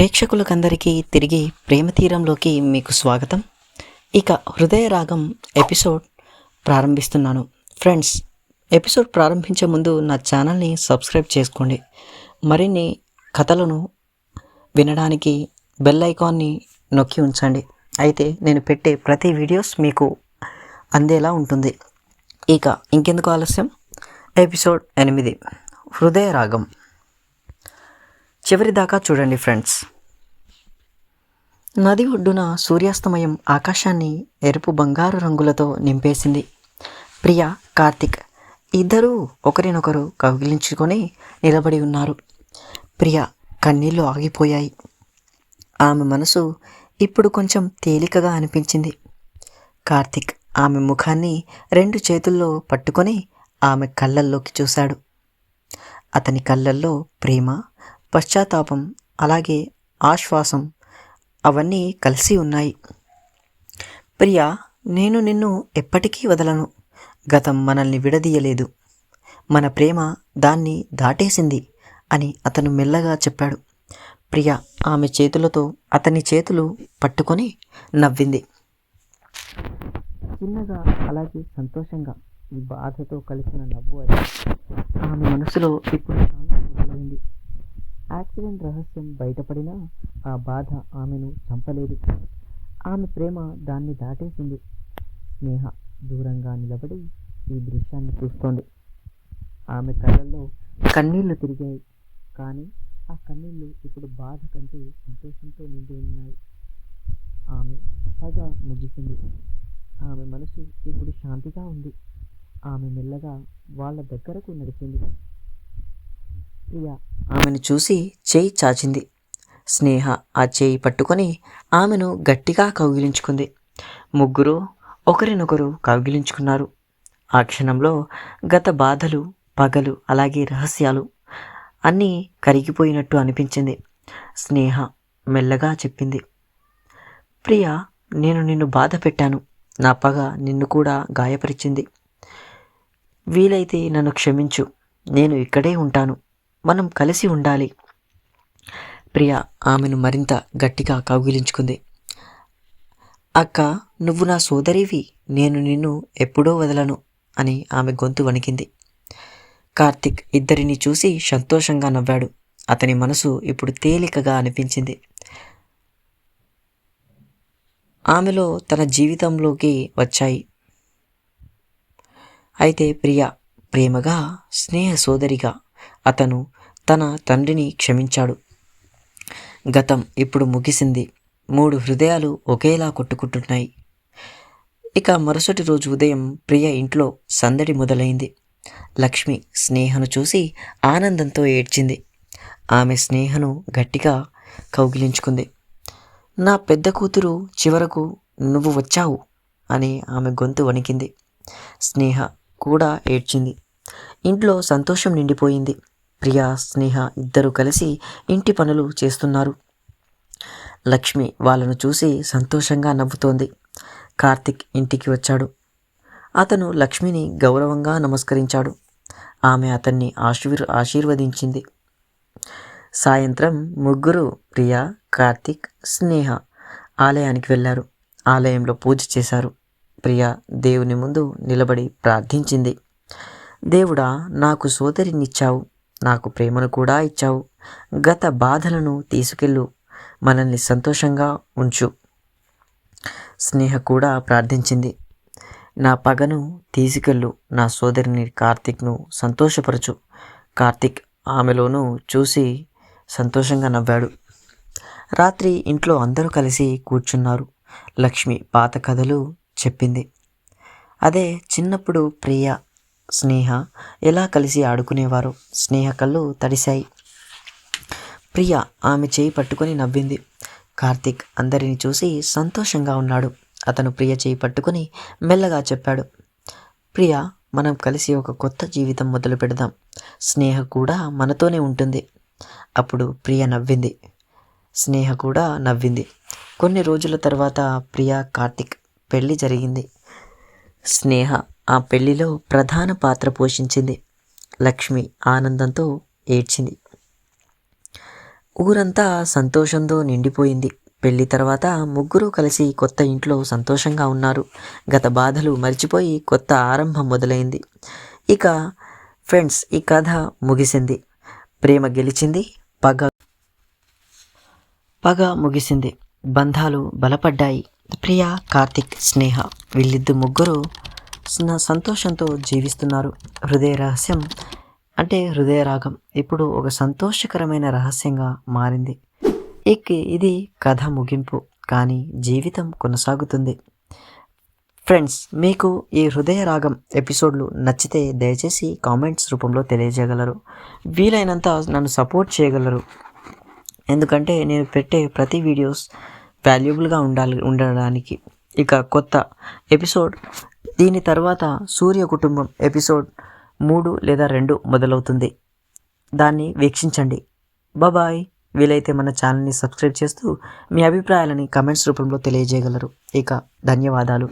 ప్రేక్షకులకందరికీ తిరిగి ప్రేమ తీరంలోకి మీకు స్వాగతం. ఇక హృదయ రాగం ఎపిసోడ్ ప్రారంభిస్తున్నాను. ఫ్రెండ్స్ ఎపిసోడ్ ప్రారంభించే ముందు నా ఛానల్ని సబ్స్క్రైబ్ చేసుకోండి. మరిన్ని కథలను వినడానికి బెల్ ఐకాన్ని నొక్కి ఉంచండి. అయితే నేను పెట్టే ప్రతి వీడియోస్ మీకు అందేలా ఉంటుంది. ఇక ఇంకెందుకు ఆలస్యం? ఎపిసోడ్ ఎనిమిది. హృదయ రాగం. చివరి దాకా చూడండి ఫ్రెండ్స్. నది ఒడ్డున సూర్యాస్తమయం ఆకాశాన్ని ఎరుపు బంగారు రంగులతో నింపేసింది. ప్రియ కార్తిక్ ఇద్దరూ ఒకరినొకరు కౌగిలించుకొని నిలబడి ఉన్నారు. ప్రియ కన్నీళ్ళు ఆగిపోయాయి. ఆమె మనసు ఇప్పుడు కొంచెం తేలికగా అనిపించింది. కార్తిక్ ఆమె ముఖాన్ని రెండు చేతుల్లో పట్టుకొని ఆమె కళ్ళల్లోకి చూశాడు. అతని కళ్ళల్లో ప్రేమ పశ్చాత్తాపం అలాగే ఆశ్వాసం అవన్నీ కలిసి ఉన్నాయి. ప్రియా నేను నిన్ను ఎప్పటికీ వదలను. గతం మనల్ని విడదీయలేదు. మన ప్రేమ దాన్ని దాటేసింది అని అతను మెల్లగా చెప్పాడు. ప్రియ ఆమె చేతులతో అతని చేతులు పట్టుకొని నవ్వింది. చిన్నగా అలాగే సంతోషంగా బాధతో కలిసిన నవ్వు అది. ఆమె మనసులో ఇప్పుడు యాక్సిడెంట్ రహస్యం బయటపడినా ఆ బాధ ఆమెను చంపలేదు. ఆమె ప్రేమ దాన్ని దాటేసింది. స్నేహ దూరంగా నిలబడి ఈ దృశ్యాన్ని చూస్తోంది. ఆమె కళ్ళల్లో కన్నీళ్ళు తిరిగాయి. కానీ ఆ కన్నీళ్ళు ఇప్పుడు బాధ కంటే సంతోషంతో నిండి ఉన్నాయి. ఆమె పగ ముగిసింది. ఆమె మనసు ఇప్పుడు శాంతిగా ఉంది. ఆమె మెల్లగా వాళ్ళ దగ్గరకు నడిచింది. ప్రియ ఆమెను చూసి చేయి చాచింది. స్నేహ ఆ చేయి పట్టుకొని ఆమెను గట్టిగా కౌగిలించుకుంది. ముగ్గురు ఒకరినొకరు కౌగిలించుకున్నారు. ఆ క్షణంలో గత బాధలు పగలు అలాగే రహస్యాలు అన్నీ కరిగిపోయినట్టు అనిపించింది. స్నేహ మెల్లగా చెప్పింది. ప్రియ నేను నిన్ను బాధ పెట్టాను. నా పగ నిన్ను కూడా గాయపరిచింది. వీలైతే నన్ను క్షమించు. నేను ఇక్కడే ఉంటాను. మనం కలిసి ఉండాలి. ప్రియ ఆమెను మరింత గట్టిగా కౌగిలించుకుంది. అక్క నువ్వు నా సోదరివి నేను నిన్ను ఎప్పుడో వదలను అని ఆమె గొంతు వణికింది. కార్తిక్ ఇద్దరిని చూసి సంతోషంగా నవ్వాడు. అతని మనసు ఇప్పుడు తేలికగా అనిపించింది. ఆమెలో తన జీవితంలోకి వచ్చాయి. అయితే ప్రియ ప్రేమగా స్నేహ సోదరిగా అతను తన తండ్రిని క్షమించాడు. గతం ఇప్పుడు ముగిసింది. మూడు హృదయాలు ఒకేలా కొట్టుకుంటున్నాయి. ఇక మరుసటి రోజు ఉదయం ప్రియ ఇంట్లో సందడి మొదలైంది. లక్ష్మి స్నేహను చూసి ఆనందంతో ఏడ్చింది. ఆమె స్నేహను గట్టిగా కౌగిలించుకుంది. నా పెద్ద కూతురు చివరకు నువ్వు వచ్చావు అని ఆమె గొంతు వణికింది. స్నేహ కూడా ఏడ్చింది. ఇంట్లో సంతోషం నిండిపోయింది. ప్రియా స్నేహ ఇద్దరూ కలిసి ఇంటి పనులు చేస్తున్నారు. లక్ష్మి వాళ్ళను చూసి సంతోషంగా నవ్వుతోంది. కార్తిక్ ఇంటికి వచ్చాడు. అతను లక్ష్మిని గౌరవంగా నమస్కరించాడు. ఆమె అతన్ని ఆశీర్ ఆశీర్వదించింది. సాయంత్రం ముగ్గురు ప్రియా కార్తిక్ స్నేహ ఆలయానికి వెళ్ళారు ఆలయంలో పూజ చేశారు. ప్రియా దేవుని ముందు నిలబడి ప్రార్థించింది. దేవుడా నాకు సోదరినిచ్చావు నాకు ప్రేమను కూడా ఇచ్చావు. గత బాధలను తీసుకెళ్ళు మనల్ని సంతోషంగా ఉంచు. స్నేహ కూడా ప్రార్థించింది. నా పగను తీసుకెళ్ళు నా సోదరిని కార్తిక్ను సంతోషపరచు. కార్తిక్ ఆమెలోనూ చూసి సంతోషంగా నవ్వాడు. రాత్రి ఇంట్లో అందరూ కలిసి కూర్చున్నారు. లక్ష్మి పాత కథలు చెప్పింది. అదే చిన్నప్పుడు ప్రియ స్నేహ ఎలా కలిసి ఆడుకునేవారు స్నేహ కళ్ళు తడిశాయి. ప్రియ ఆమె చేయి పట్టుకొని నవ్వింది. కార్తిక్ అందరిని చూసి సంతోషంగా ఉన్నాడు. అతను ప్రియ చేయి పట్టుకొని మెల్లగా చెప్పాడు. ప్రియ మనం కలిసి ఒక కొత్త జీవితం మొదలు పెడదాం. స్నేహ కూడా మనతోనే ఉంటుంది. అప్పుడు ప్రియ నవ్వింది. స్నేహ కూడా నవ్వింది. కొన్ని రోజుల తర్వాత ప్రియ కార్తిక్ పెళ్ళి జరిగింది. స్నేహ ఆ పెళ్ళిలో ప్రధాన పాత్ర పోషించింది. లక్ష్మి ఆనందంతో ఏడ్చింది. ఊరంతా సంతోషంతో నిండిపోయింది. పెళ్ళి తర్వాత ముగ్గురు కలిసి కొత్త ఇంట్లో సంతోషంగా ఉన్నారు. గత బాధలు మర్చిపోయి కొత్త ఆరంభం మొదలైంది. ఇక ఫ్రెండ్స్ ఈ కథ ముగిసింది. ప్రేమ గెలిచింది పగ పగ ముగిసింది. బంధాలు బలపడ్డాయి. ప్రియ కార్తిక్ స్నేహ వీళ్ళిద్దరు ముగ్గురు సంతోషంతో జీవిస్తున్నారు. హృదయ రహస్యం అంటే హృదయ రాగం. ఇప్పుడు ఒక సంతోషకరమైన రహస్యంగా మారింది. ఇక ఇది కథ ముగింపు. కానీ జీవితం కొనసాగుతుంది. ఫ్రెండ్స్ మీకు ఈ హృదయ రాగం ఎపిసోడ్లు నచ్చితే దయచేసి కామెంట్స్ రూపంలో తెలియజేయగలరు. వీలైనంత నన్ను సపోర్ట్ చేయగలరు. ఎందుకంటే నేను పెట్టే ప్రతి వీడియోస్ వాల్యుబుల్గా ఉండాలి ఉండడానికి. ఇక కొత్త ఎపిసోడ్. దీని తర్వాత సూర్య కుటుంబం ఎపిసోడ్ మూడు లేదా రెండు మొదలవుతుంది. దాన్ని వీక్షించండి. బాబాయ్ వీలైతే మన ఛానల్ని సబ్స్క్రైబ్ చేస్తూ మీ అభిప్రాయాలని కమెంట్స్ రూపంలో తెలియజేయగలరు. ఇక ధన్యవాదాలు.